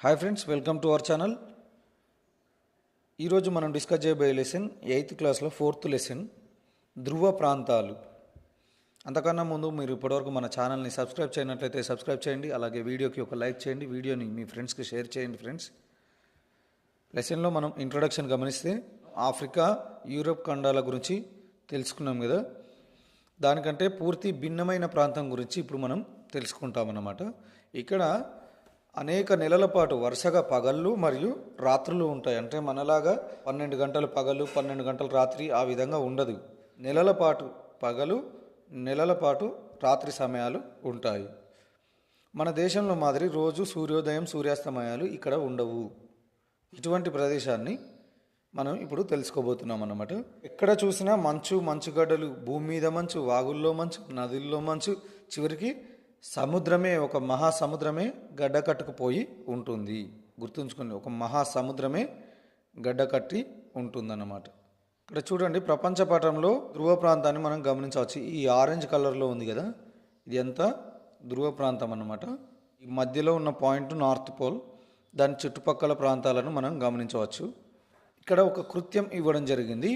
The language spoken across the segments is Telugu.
Hi friends welcome to our channel ఈరోజు మనం డిస్కస్ చేయబోయే లెసన్ ఎయిత్ క్లాస్లో ఫోర్త్ లెసన్ ధృవ ప్రాంతాలు. అంతకన్నా ముందు మీరు ఇప్పటివరకు మన ఛానల్ని సబ్స్క్రైబ్ చేయనట్లయితే సబ్స్క్రైబ్ చేయండి అలాగే వీడియోకి ఒక లైక్ చేయండి వీడియోని మీ ఫ్రెండ్స్కి షేర్ చేయండి ఫ్రెండ్స్ లెసన్లో మనం ఇంట్రొడక్షన్ గమనిస్తే ఆఫ్రికా యూరోప్ ఖండాల గురించి తెలుసుకున్నాం కదా. దానికంటే పూర్తి భిన్నమైన ప్రాంతం గురించి ఇప్పుడు మనం తెలుసుకుంటామన్నమాట. ఇక్కడ అనేక నెలల పాటు వరుసగా పగళ్ళు మరియు రాత్రులు ఉంటాయి. అంటే మనలాగా పన్నెండు గంటలు పగలు పన్నెండు గంటలు రాత్రి ఆ విధంగా ఉండదు. నెలల పాటు పగలు నెలల పాటు రాత్రి సమయాలు ఉంటాయి. మన దేశంలో మాదిరి రోజు సూర్యోదయం సూర్యాస్తమయాలు ఇక్కడ ఉండవు. ఇటువంటి ప్రదేశాన్ని మనం ఇప్పుడు తెలుసుకోబోతున్నాం అన్నమాట. ఎక్కడ చూసినా మంచు మంచుగడ్డలు భూమి మీద మంచు వాగుల్లో మంచు నదుల్లో మంచు చివరికి సముద్రమే ఒక మహాసముద్రమే గడ్డ కట్టుకుపోయి ఉంటుంది. గుర్తుంచుకోండి ఒక మహాసముద్రమే గడ్డ కట్టి ఉంటుందన్నమాట. ఇక్కడ చూడండి ప్రపంచ పటంలో ధ్రువ ప్రాంతాన్ని మనం గమనించవచ్చు. ఈ ఆరెంజ్ కలర్లో ఉంది కదా ఇది ఎంత ధ్రువ ప్రాంతం అన్నమాట. ఈ మధ్యలో ఉన్న పాయింట్ నార్త్ పోల్ దాని చుట్టుపక్కల ప్రాంతాలను మనం గమనించవచ్చు. ఇక్కడ ఒక కృత్యం ఇవ్వడం జరిగింది.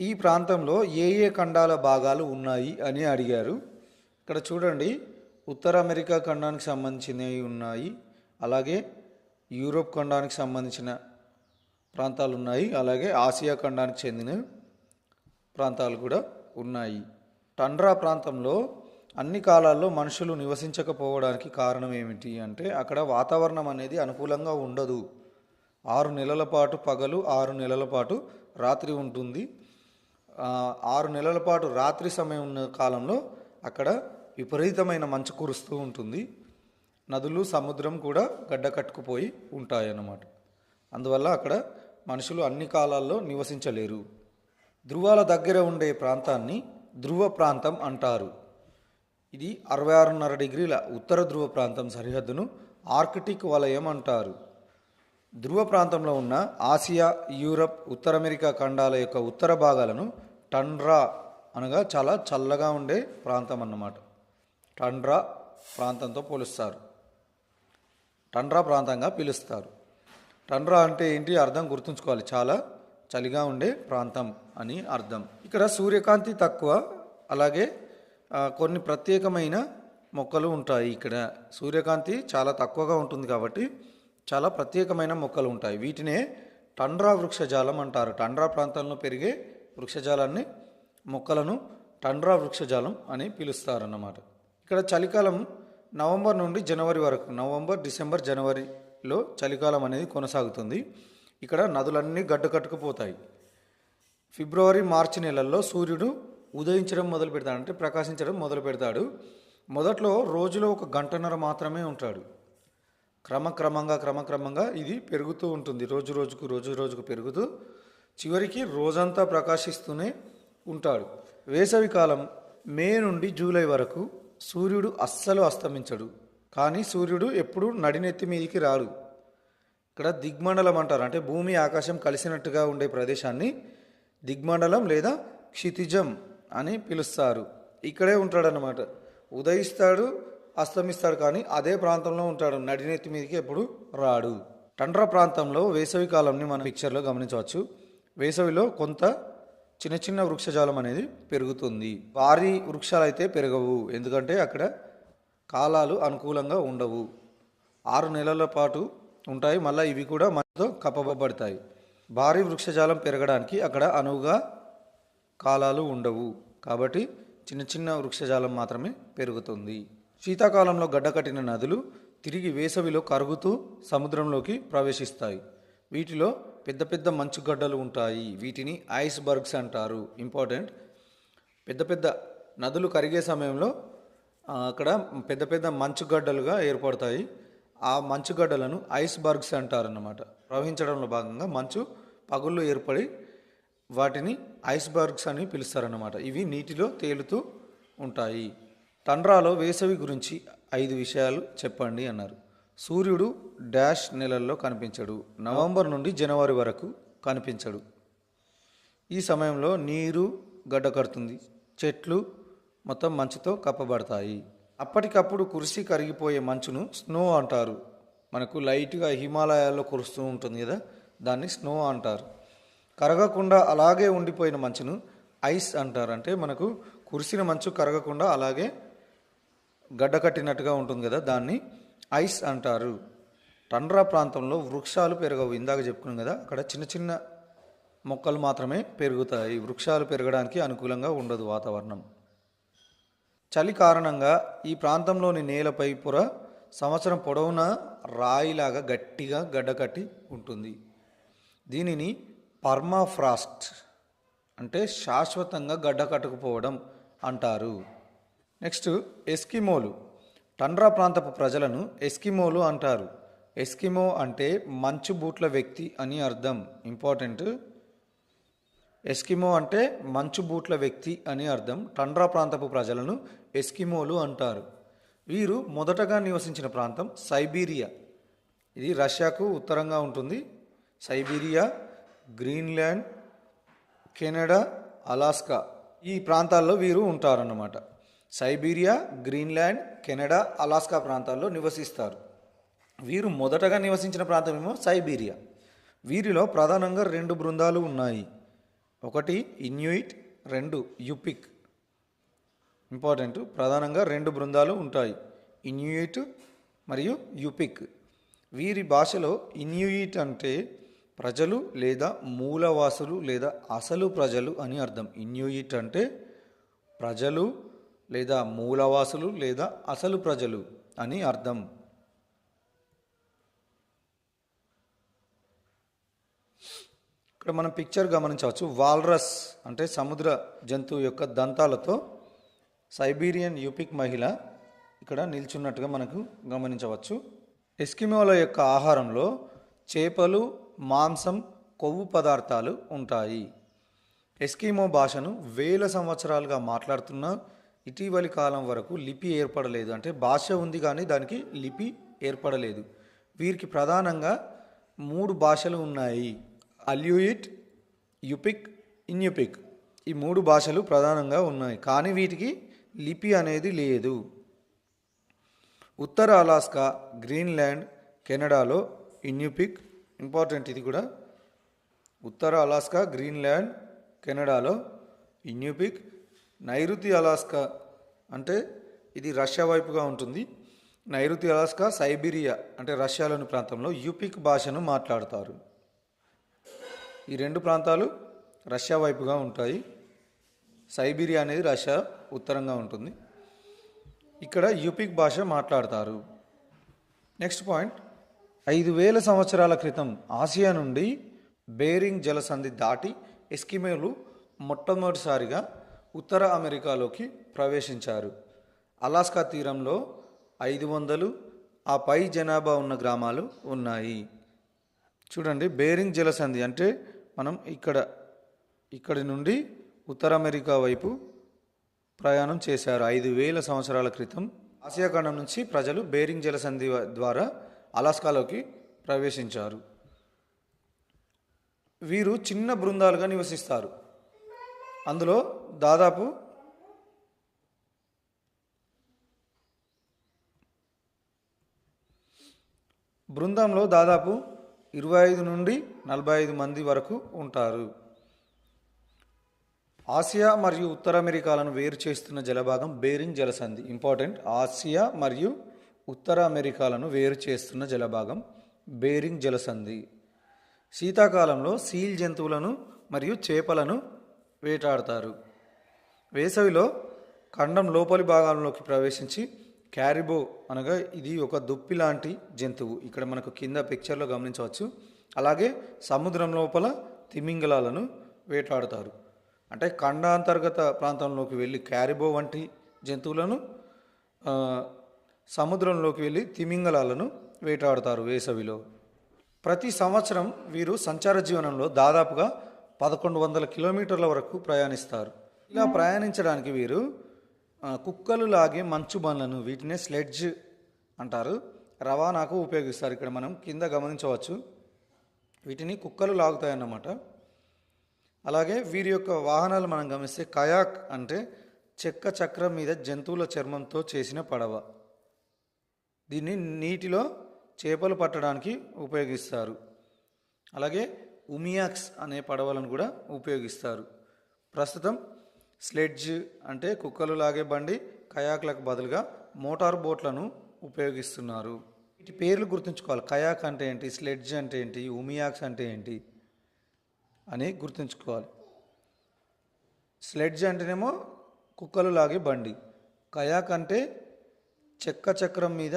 ఈ ప్రాంతంలో ఏ ఏ ఖండాల భాగాలు ఉన్నాయి అని అడిగారు. ఇక్కడ చూడండి ఉత్తర అమెరికా ఖండానికి సంబంధించినవి ఉన్నాయి. అలాగే యూరోప్ ఖండానికి సంబంధించిన ప్రాంతాలు ఉన్నాయి. అలాగే ఆసియా ఖండానికి చెందిన ప్రాంతాలు కూడా ఉన్నాయి. టండ్రా ప్రాంతంలో అన్ని కాలాల్లో మనుషులు నివసించకపోవడానికి కారణం ఏమిటి అంటే అక్కడ వాతావరణం అనేది అనుకూలంగా ఉండదు. ఆరు నెలల పాటు పగలు ఆరు నెలల పాటు రాత్రి ఉంటుంది. ఆరు నెలల పాటు రాత్రి సమయం ఉన్న కాలంలో అక్కడ విపరీతమైన మంచు కురుస్తూ ఉంటుంది. నదులు సముద్రం కూడా గడ్డ కట్టుకుపోయి ఉంటాయన్నమాట. అందువల్ల అక్కడ మనుషులు అన్ని కాలాల్లో నివసించలేరు. ధృవాల దగ్గర ఉండే ప్రాంతాన్ని ధృవ ప్రాంతం అంటారు. ఇది అరవై ఆరున్నర డిగ్రీల ఉత్తర ధృవ ప్రాంతం సరిహద్దును ఆర్కిటిక్ వలయం అంటారు. ధృవ ప్రాంతంలో ఉన్న ఆసియా యూరప్ ఉత్తర అమెరికా ఖండాల యొక్క ఉత్తర భాగాలను టండ్రా అనగా చాలా చల్లగా ఉండే ప్రాంతం అన్నమాట. టండ్రా ప్రాంతంతో పోలుస్తారు. టండ్రా ప్రాంతంగా పిలుస్తారు. టండ్రా అంటే ఏంటి అర్థం గుర్తుంచుకోవాలి. చాలా చలిగా ఉండే ప్రాంతం అని అర్థం. ఇక్కడ సూర్యకాంతి తక్కువ అలాగే కొన్ని ప్రత్యేకమైన మొక్కలు ఉంటాయి ఇక్కడ. సూర్యకాంతి చాలా తక్కువగా ఉంటుంది కాబట్టి చాలా ప్రత్యేకమైన మొక్కలు ఉంటాయి. వీటినే టండ్రా వృక్షజాలం అంటారు. టండ్రా ప్రాంతంలో పెరిగే వృక్షజాలాన్ని మొక్కలను టండ్రా వృక్షజాలం అని పిలుస్తారన్నమాట. ఇక్కడ చలికాలం నవంబర్ నుండి జనవరి వరకు నవంబర్ డిసెంబర్ జనవరిలో చలికాలం అనేది కొనసాగుతుంది. ఇక్కడ నదులన్నీ గడ్డ కట్టుకుపోతాయి. ఫిబ్రవరి మార్చి నెలల్లో సూర్యుడు ఉదయించడం మొదలు పెడతాడు. అంటే ప్రకాశించడం మొదలు పెడతాడు. మొదట్లో రోజులో ఒక గంటన్నర మాత్రమే ఉంటాడు. క్రమక్రమంగా క్రమక్రమంగా ఇది పెరుగుతూ ఉంటుంది. రోజు రోజుకు రోజు రోజుకు పెరుగుతూ చివరికి రోజంతా ప్రకాశిస్తూనే ఉంటాడు. వేసవి కాలం మే నుండి జూలై వరకు సూర్యుడు అస్సలు అస్తమించడు కానీ సూర్యుడు ఎప్పుడూ నడినెత్తి మీదికి రాడు. ఇక్కడ దిగ్మండలం అంటారు. అంటే భూమి ఆకాశం కలిసినట్టుగా ఉండే ప్రదేశాన్ని దిగ్మండలం లేదా క్షితిజం అని పిలుస్తారు. ఇక్కడే ఉంటాడనమాట ఉదయిస్తాడు అస్తమిస్తాడు కానీ అదే ప్రాంతంలో ఉంటాడు. నడినెత్తి మీదకి ఎప్పుడు రాడు. టండ్ర ప్రాంతంలో వేసవి కాలంని మనం పిక్చర్లో గమనించవచ్చు. వేసవిలో కొంత చిన్న చిన్న వృక్షజాలం అనేది పెరుగుతుంది. భారీ వృక్షాలు అయితే పెరగవు. ఎందుకంటే అక్కడ కాలాలు అనుకూలంగా ఉండవు. ఆరు నెలల పాటు ఉంటాయి. మళ్ళీ ఇవి కూడా మనతో కప్పబడతాయి. భారీ వృక్షజాలం పెరగడానికి అక్కడ అనువుగా కాలాలు ఉండవు. కాబట్టి చిన్న చిన్న వృక్షజాలం మాత్రమే పెరుగుతుంది. శీతాకాలంలో గడ్డకట్టిన నదులు తిరిగి వేసవిలో కరుగుతూ సముద్రంలోకి ప్రవేశిస్తాయి. వీటిలో పెద్ద పెద్ద మంచుగడ్డలు ఉంటాయి. వీటిని ఐస్ బర్గ్స్ అంటారు. ఇంపార్టెంట్. పెద్ద పెద్ద నదులు కరిగే సమయంలో అక్కడ పెద్ద పెద్ద మంచుగడ్డలుగా ఏర్పడతాయి. ఆ మంచుగడ్డలను ఐస్ బర్గ్స్ అంటారన్నమాట. ప్రవహించడంలో భాగంగా మంచు పగుళ్ళు ఏర్పడి వాటిని ఐస్ బర్గ్స్ అని పిలుస్తారన్నమాట. ఇవి నీటిలో తేలుతూ ఉంటాయి. తండ్రాలో వేసవి గురించి ఐదు విషయాలు చెప్పండి అన్నారు. సూర్యుడు డాష్ నెలల్లో కనిపించడు. నవంబర్ నుండి జనవరి వరకు కనిపించడు. ఈ సమయంలో నీరు గడ్డ కడుతుంది చెట్లు మొత్తం మంచుతో కప్పబడతాయి. అప్పటికప్పుడు కురిసి కరిగిపోయే మంచును స్నో అంటారు. మనకు లైట్గా హిమాలయాల్లో కురుస్తూ ఉంటుంది కదా దాన్ని స్నో అంటారు. కరగకుండా అలాగే ఉండిపోయిన మంచును ఐస్ అంటారు. అంటే మనకు కురిసిన మంచు కరగకుండా అలాగే గడ్డ కట్టినట్టుగా ఉంటుంది కదా దాన్ని ఐస్ అంటారు. టండ్రా ప్రాంతంలో వృక్షాలు పెరగవు. ఇందాక చెప్పుకున్నాం కదా అక్కడ చిన్న చిన్న మొక్కలు మాత్రమే పెరుగుతాయి. వృక్షాలు పెరగడానికి అనుకూలంగా ఉండదు వాతావరణం. చలి కారణంగా ఈ ప్రాంతంలోని నేలపై పొర సంవత్సరం పొడవునా రాయిలాగా గట్టిగా గడ్డకట్టి ఉంటుంది. దీనిని పర్మాఫ్రాస్ట్ అంటే శాశ్వతంగా గడ్డ కట్టుకుపోవడం అంటారు. నెక్స్ట్ ఎస్కిమోలు. టండ్రా ప్రాంతపు ప్రజలను ఎస్కిమోలు అంటారు. ఎస్కిమో అంటే మంచు బూట్ల వ్యక్తి అని అర్థం. ఇంపార్టెంట్. ఎస్కిమో అంటే మంచు బూట్ల వ్యక్తి అని అర్థం. టండ్రా ప్రాంతపు ప్రజలను ఎస్కిమోలు అంటారు. వీరు మొదటగా నివసించిన ప్రాంతం సైబీరియా. ఇది రష్యాకు ఉత్తరంగా ఉంటుంది. Siberia Greenland Canada Alaska. ఈ ప్రాంతాల్లో వీరు ఉంటారన్నమాట. సైబీరియా గ్రీన్లాండ్ కెనడా అలాస్కా ప్రాంతాల్లో నివసిస్తారు. వీరు మొదటగా నివసించిన ప్రాంతం ఏమో సైబీరియా. వీరిలో ప్రధానంగా రెండు బృందాలు ఉన్నాయి. ఒకటి ఇన్యూయిట్ రెండు యుపిక్. ఇంపార్టెంట్ ప్రధానంగా రెండు బృందాలు ఉంటాయి. ఇన్యూయిట్ మరియు యుపిక్. వీరి భాషలో ఇన్యూయిట్ అంటే ప్రజలు లేదా మూలవాసులు లేదా అసలు ప్రజలు అని అర్థం. ఇన్యూయిట్ అంటే ప్రజలు లేదా మూలవాసులు లేదా అసలు ప్రజలు అని అర్థం. ఇక్కడ మనం పిక్చర్ గమనించవచ్చు. వాల్రస్ అంటే సముద్ర జంతువు యొక్క దంతాలతో సైబీరియన్ యూపిక్ మహిళ ఇక్కడ నిల్చున్నట్టుగా మనకు గమనించవచ్చు. ఎస్కిమోల యొక్క ఆహారంలో చేపలు మాంసం కొవ్వు పదార్థాలు ఉంటాయి. ఎస్కిమో భాషను వేల సంవత్సరాలుగా మాట్లాడుతున్న ఇటీవలి కాలం వరకు లిపి ఏర్పడలేదు. అంటే భాష ఉంది కానీ దానికి లిపి ఏర్పడలేదు. వీరికి ప్రధానంగా మూడు భాషలు ఉన్నాయి. అల్యూయిట్ యుపిక్ ఇన్యుపిక్. ఈ మూడు భాషలు ప్రధానంగా ఉన్నాయి. కానీ వీటికి లిపి అనేది లేదు. ఉత్తర అలాస్కా గ్రీన్లాండ్ కెనడాలో ఇన్యుపిక్. ఇంపార్టెంట్ ఇది కూడా. ఉత్తర అలాస్కా గ్రీన్లాండ్ కెనడాలో ఇన్యూపిక్. నైరుతి అలాస్కా అంటే ఇది రష్యా వైపుగా ఉంటుంది. నైరుతి అలాస్కా సైబీరియా అంటే రష్యాలోని ప్రాంతంలో యూపిక్ భాషను మాట్లాడతారు. ఈ రెండు ప్రాంతాలు రష్యా వైపుగా ఉంటాయి. సైబీరియా అనేది రష్యా ఉత్తరంగా ఉంటుంది. ఇక్కడ యూపిక్ భాష మాట్లాడతారు. Next point. ఐదు వేల సంవత్సరాల క్రితం ఆసియా నుండి బేరింగ్ జలసంధి దాటి ఎస్కిమేలు మొట్టమొదటిసారిగా ఉత్తర అమెరికాలోకి ప్రవేశించారు. అలాస్కా తీరంలో ఐదు వందలు ఆ పై జనాభా ఉన్న గ్రామాలు ఉన్నాయి. చూడండి బేరింగ్ జలసంధి అంటే మనం ఇక్కడ ఇక్కడి నుండి ఉత్తర అమెరికా వైపు ప్రయాణం చేశారు. ఐదు వేల సంవత్సరాల క్రితం ఆసియా ఖండం నుంచి ప్రజలు బేరింగ్ జలసంధి ద్వారా అలాస్కాలోకి ప్రవేశించారు. వీరు చిన్న బృందాలుగా నివసిస్తారు. అందులో దాదాపు బృందంలో దాదాపు ఇరవై ఐదు నుండి నలభై ఐదు మంది వరకు ఉంటారు. ఆసియా మరియు ఉత్తర అమెరికాలను వేరు చేస్తున్న జలభాగం బేరింగ్ జలసంధి. ఇంపార్టెంట్. ఆసియా మరియు ఉత్తర అమెరికాలను వేరు చేస్తున్న జలభాగం బేరింగ్ జలసంధి. శీతాకాలంలో సీల్ జంతువులను మరియు చేపలను వేటాడతారు. వేసవిలో ఖండం లోపలి భాగంలోకి ప్రవేశించి క్యారిబో అనగా ఇది ఒక దుప్పి లాంటి జంతువు. ఇక్కడ మనకు కింద పిక్చర్లో గమనించవచ్చు. అలాగే సముద్రం లోపల తిమింగలాలను వేటాడుతారు. అంటే ఖండాంతర్గత ప్రాంతంలోకి వెళ్ళి క్యారిబో వంటి జంతువులను సముద్రంలోకి వెళ్ళి తిమింగలాలను వేటాడుతారు వేసవిలో. ప్రతి సంవత్సరం వీరు సంచార జీవనంలో దాదాపుగా పదకొండు వందల కిలోమీటర్ల వరకు ప్రయాణిస్తారు. ఇలా ప్రయాణించడానికి వీరు కుక్కలు లాగే మంచు బండ్లను వీటినే స్లెడ్జ్ అంటారు. రవాణాకు ఉపయోగిస్తారు. ఇక్కడ మనం కింద గమనించవచ్చు. వీటిని కుక్కలు లాగుతాయన్నమాట. అలాగే వీరి యొక్క వాహనాలు మనం గమనిస్తే కయాక్ అంటే చెక్క చక్రం మీద జంతువుల చర్మంతో చేసిన పడవ. దీన్ని నీటిలో చేపలు పట్టడానికి ఉపయోగిస్తారు. అలాగే ఉమియాక్స్ అనే పడవలను కూడా ఉపయోగిస్తారు. ప్రస్తుతం స్లెడ్జ్ అంటే కుక్కలు లాగే బండి కయాక్లకు బదులుగా మోటార్ బోట్లను ఉపయోగిస్తున్నారు. వీటి పేర్లు గుర్తుంచుకోవాలి. కయాక్ అంటే ఏంటి? స్లెడ్జ్ అంటే ఏంటి? ఉమియాక్స్ అంటే ఏంటి? అని గుర్తుంచుకోవాలి. స్లెడ్జ్ అంటేనేమో కుక్కలు లాగే బండి. కయాక్ అంటే చెక్క చక్రం మీద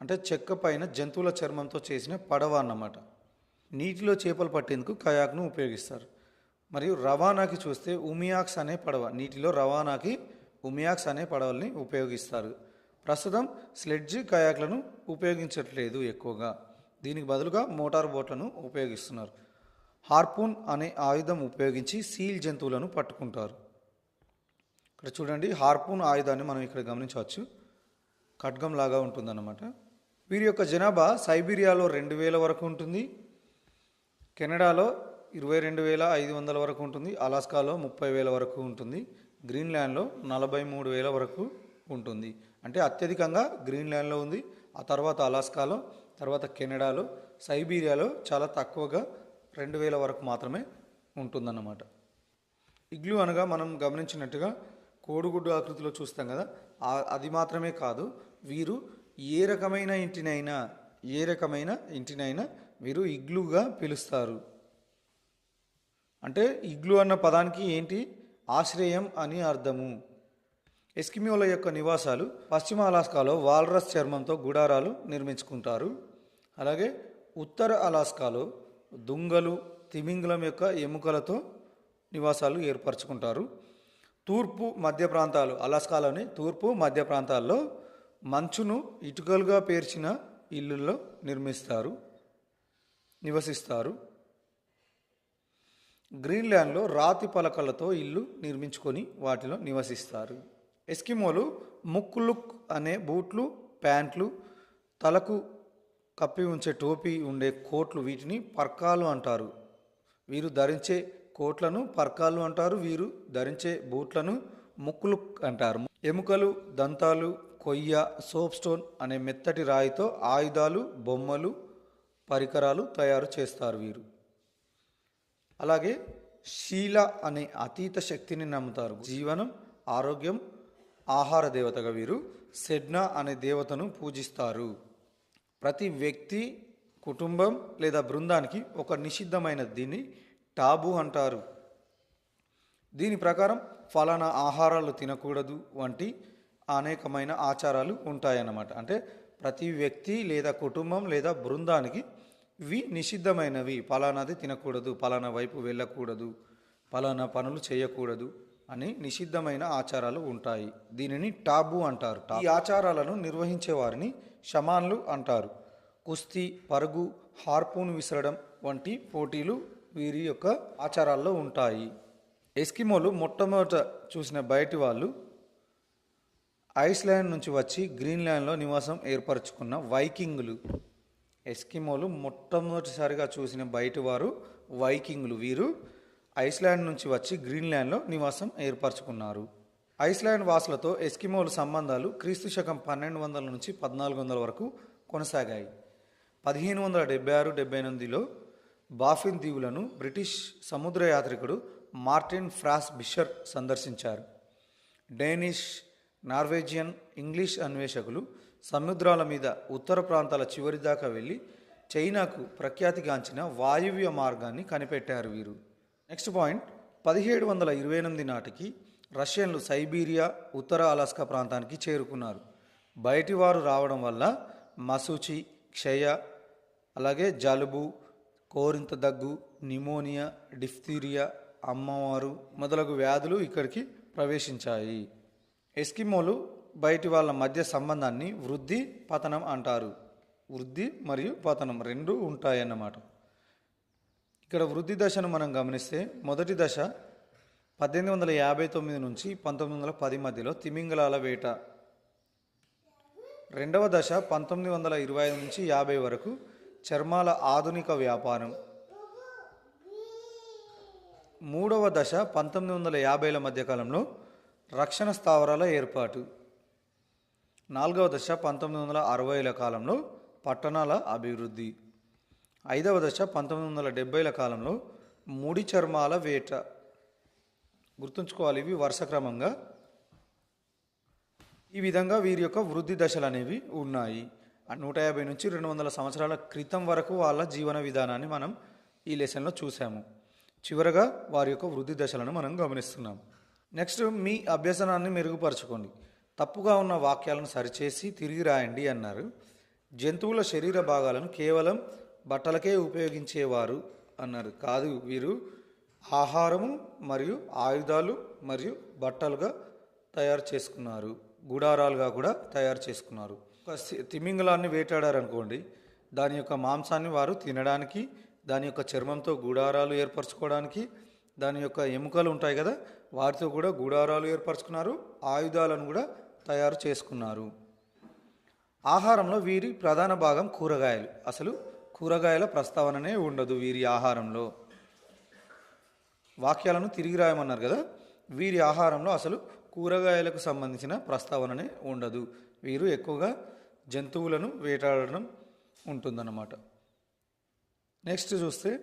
అంటే చెక్క పైన జంతువుల చర్మంతో చేసిన పడవ అన్నమాట. నీటిలో చేపలు పట్టేందుకు కయాక్ను ఉపయోగిస్తారు. మరియు రవాణాకి చూస్తే ఉమియాక్స్ అనే పడవ నీటిలో రవాణాకి ఉమియాక్స్ అనే పడవల్ని ఉపయోగిస్తారు. ప్రస్తుతం స్లెడ్జ్ కయాక్లను ఉపయోగించట్లేదు ఎక్కువగా. దీనికి బదులుగా మోటార్ బోట్లను ఉపయోగిస్తున్నారు. హార్పూన్ అనే ఆయుధం ఉపయోగించి సీల్ జంతువులను పట్టుకుంటారు. ఇక్కడ చూడండి హార్పూన్ ఆయుధాన్ని మనం ఇక్కడ గమనించవచ్చు. ఖడ్గంలాగా ఉంటుందన్నమాట. వీరి యొక్క జనాభా సైబీరియాలో రెండు వేల వరకు ఉంటుంది. కెనడాలో ఇరవై రెండు వేల ఐదు వందల వరకు ఉంటుంది. అలాస్కాలో ముప్పై వేల వరకు ఉంటుంది. గ్రీన్లాండ్లో నలభై మూడు వేల వరకు ఉంటుంది. అంటే అత్యధికంగా గ్రీన్లాండ్లో ఉంది. ఆ తర్వాత అలాస్కాలో తర్వాత కెనడాలో సైబీరియాలో చాలా తక్కువగా రెండు వేల వరకు మాత్రమే ఉంటుందన్నమాట. ఇగ్లు అనగా మనం గమనించినట్టుగా కోడిగుడ్డు ఆకృతిలో చూస్తాం కదా అది మాత్రమే కాదు వీరు ఏ రకమైన ఇంటినైనా ఏ రకమైన ఇంటినైనా వీరు ఇగ్లుగా పిలుస్తారు. అంటే ఇగ్లు అన్న పదానికి ఏంటి? ఆశ్రయం అని అర్థము. ఎస్కిమోల యొక్క నివాసాలు పశ్చిమ అలాస్కాలో వాల్రస్ చర్మంతో గుడారాలు నిర్మించుకుంటారు. అలాగే ఉత్తర అలాస్కాలో దుంగలు తిమింగలం యొక్క ఎముకలతో నివాసాలు ఏర్పరచుకుంటారు. తూర్పు మధ్య ప్రాంతాలు అలాస్కాలోని తూర్పు మధ్య ప్రాంతాల్లో మంచును ఇటుకలుగా పేర్చిన ఇల్లుల్లో నిర్మిస్తారు. నివసిస్తారు. గ్రీన్లాండ్లో రాతి పలకలతో ఇల్లు నిర్మించుకొని వాటిలో నివసిస్తారు. ఎస్కిమోలు ముక్కులుక్ అనే బూట్లు ప్యాంట్లు తలకు కప్పి ఉంచే టోపీ ఉండే కోట్లు వీటిని పర్కాలు అంటారు. వీరు ధరించే కోట్లను పర్కాలు అంటారు. వీరు ధరించే బూట్లను ముక్కులుక్ అంటారు. ఎముకలు దంతాలు కొయ్య సోప్ స్టోన్ అనే మెత్తటి రాయితో ఆయుధాలు బొమ్మలు పరికరాలు తయారు చేస్తారు వీరు. అలాగే శీల అనే అతీత శక్తిని నమ్ముతారు. జీవనం ఆరోగ్యం ఆహార దేవతగా వీరు సెడ్నా అనే దేవతను పూజిస్తారు. ప్రతి వ్యక్తి కుటుంబం లేదా బృందానికి ఒక నిషిద్ధమైన దీన్ని టాబు అంటారు. దీని ప్రకారం ఫలానా ఆహారాలు తినకూడదు వంటి అనేకమైన ఆచారాలు ఉంటాయన్నమాట. అంటే ప్రతి వ్యక్తి లేదా కుటుంబం లేదా బృందానికి ఇవి నిషిద్ధమైనవి. పలానాది తినకూడదు పలానా వైపు వెళ్ళకూడదు పలానా పనులు చేయకూడదు అని నిషిద్ధమైన ఆచారాలు ఉంటాయి. దీనిని టాబు అంటారు. ఈ ఆచారాలను నిర్వహించే వారిని షమాన్లు అంటారు. కుస్తీ పరుగు హార్పూన్ విసరడం వంటి పోటీలు వీరి యొక్క ఆచారాల్లో ఉంటాయి. ఎస్కిమోలు మొట్టమొదట చూసిన బయటి వాళ్ళు ఐస్లాండ్ నుంచి వచ్చి గ్రీన్లాండ్లో నివాసం ఏర్పరచుకున్న వైకింగ్లు. ఎస్కిమోలు మొట్టమొదటిసారిగా చూసిన బయటి వారు వీరు ఐస్లాండ్ నుంచి వచ్చి గ్రీన్లాండ్లో నివాసం ఏర్పరచుకున్నారు. ఐస్లాండ్ వాసులతో ఎస్కిమోలు సంబంధాలు క్రీస్తు శకం పన్నెండు వందల నుంచి పద్నాలుగు వందల వరకు కొనసాగాయి. పదిహేను వందల డెబ్బై ఆరు డెబ్బై ఎనిమిదిలో బాఫిన్ దీవులను బ్రిటిష్ సముద్ర యాత్రికుడు మార్టిన్ ఫ్రాస్ బిషర్ సందర్శించారు. డేనిష్ నార్వేజియన్ ఇంగ్లీష్ అన్వేషకులు సముద్రాల మీద ఉత్తర ప్రాంతాల చివరి దాకా వెళ్ళి చైనాకు ప్రఖ్యాతిగాంచిన వాయువ్య మార్గాన్ని కనిపెట్టారు వీరు. నెక్స్ట్ పాయింట్ పదిహేడు వందల ఇరవై ఎనిమిది నాటికి రష్యన్లు సైబీరియా ఉత్తర అలాస్కా ప్రాంతానికి చేరుకున్నారు. బయటివారు రావడం వల్ల మసూచి క్షయ అలాగే జలుబు కోరింత దగ్గు నిమోనియా డిఫ్తీరియా అమ్మవారు మొదలగు వ్యాధులు ఇక్కడికి ప్రవేశించాయి. ఎస్కిమోలు బయటి వాళ్ళ మధ్య సంబంధాన్ని వృద్ధి పతనం అంటారు. వృద్ధి మరియు పతనం రెండు ఉంటాయన్నమాట. ఇక్కడ వృద్ధి దశను మనం గమనిస్తే మొదటి దశ పద్దెనిమిది వందల యాభై తొమ్మిది నుంచి పంతొమ్మిది వందల పది మధ్యలో తిమింగలాల వేట. రెండవ దశ పంతొమ్మిది వందల ఇరవై ఐదు నుంచి యాభై వరకు చర్మాల ఆధునిక వ్యాపారం. మూడవ దశ పంతొమ్మిది వందల యాభైల మధ్యకాలంలో రక్షణ స్థావరాల ఏర్పాటు. నాలుగవ దశ పంతొమ్మిది వందల అరవైల కాలంలో పట్టణాల అభివృద్ధి. ఐదవ దశ పంతొమ్మిది వందల డెబ్బైల కాలంలో ముడి చర్మాల వేట. గుర్తుంచుకోవాలి ఇవి వరుస క్రమంగా. ఈ విధంగా వీరి యొక్క వృద్ధి దశలు అనేవి ఉన్నాయి. నూట యాభై నుంచి రెండు వందల సంవత్సరాల క్రితం వరకు వాళ్ళ జీవన విధానాన్ని మనం ఈ లెసన్లో చూసాము చివరగా వారి యొక్క వృద్ధి దశలను మనం గమనిస్తున్నాం నెక్స్ట్ మీ అభ్యసనాన్ని మెరుగుపరచుకోండి. తప్పుగా ఉన్న వాక్యాలను సరిచేసి తిరిగి రాయండి అన్నారు. జంతువుల శరీర భాగాలను కేవలం బట్టలకే ఉపయోగించేవారు అన్నారు. కాదు వీరు ఆహారము మరియు ఆయుధాలు మరియు బట్టలుగా తయారు చేసుకున్నారు. గుడారాలుగా కూడా తయారు చేసుకున్నారు. ఒక తిమింగలాన్ని వేటాడారనుకోండి దాని యొక్క మాంసాన్ని వారు తినడానికి దాని యొక్క చర్మంతో గుడారాలు ఏర్పరచుకోవడానికి దాని యొక్క ఎముకలు ఉంటాయి కదా వాటితో కూడా గుడారాలు ఏర్పరచుకున్నారు ఆయుధాలను కూడా తయారు చేసుకున్నారు. ఆహారంలో వీరి ప్రధాన భాగం కూరగాయలు. అసలు కూరగాయల ప్రస్తావననే ఉండదు వీరి ఆహారంలో. వాక్యాలను తిరిగి రాయమన్నారు కదా? వీరి ఆహారంలో అసలు కూరగాయలకు సంబంధించిన ప్రస్తావననే ఉండదు. వీరు ఎక్కువగా జంతువులను వేటాడడం ఉంటుందన్నమాట. నెక్స్ట్ చూస్తే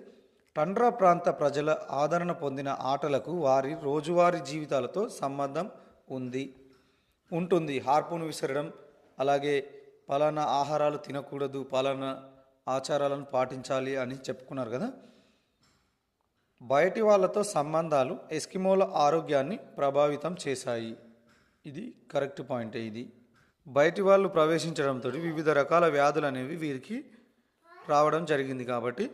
టండ్రా ప్రాంత ప్రజల ఆదరణ పొందిన ఆటలకు వారి రోజువారీ జీవితాలతో సంబంధం ఉంది. ఉంటుంది. హార్పును విసరడం అలాగే పలానా ఆహారాలు తినకూడదు పలానా ఆచారాలను పాటించాలి అని చెప్పుకున్నారు కదా. బయటి వాళ్ళతో సంబంధాలు ఎస్కిమోల ఆరోగ్యాన్ని ప్రభావితం చేశాయి. ఇది కరెక్ట్ పాయింటే ఇది. బయటి వాళ్ళు ప్రవేశించడంతో వివిధ రకాల వ్యాధులు అనేవి వీరికి రావడం జరిగింది కాబట్టి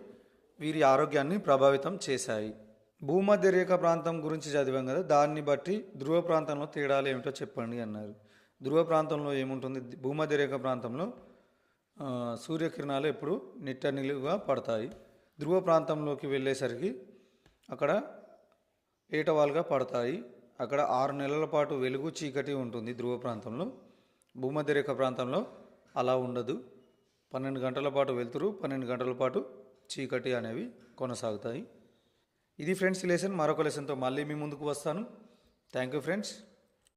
వీరి ఆరోగ్యాన్ని ప్రభావితం చేశాయి. భూమధ్య రేఖ ప్రాంతం గురించి చదివాం కదా దాన్ని బట్టి ధ్రువ ప్రాంతంలో తేడాలు ఏమిటో చెప్పండి అన్నారు. ధ్రువ ప్రాంతంలో ఏముంటుంది? భూమధ్య రేఖ ప్రాంతంలో సూర్యకిరణాలు ఎప్పుడు నిట్ట నిలువుగా పడతాయి. ధ్రువ ప్రాంతంలోకి వెళ్ళేసరికి అక్కడ ఏటవాలుగా పడతాయి. అక్కడ ఆరు నెలల పాటు వెలుగు చీకటి ఉంటుంది ధ్రువ ప్రాంతంలో. భూమధ్య రేఖ ప్రాంతంలో అలా ఉండదు. పన్నెండు గంటల పాటు వెళ్తురు పన్నెండు గంటల పాటు చీకటి అనేవి కొనసాగుతాయి. ఇది ఫ్రెండ్స్ లెసన్ మరొక లెసన్తో మళ్ళీ మీ ముందుకు వస్తాను. Thank you friends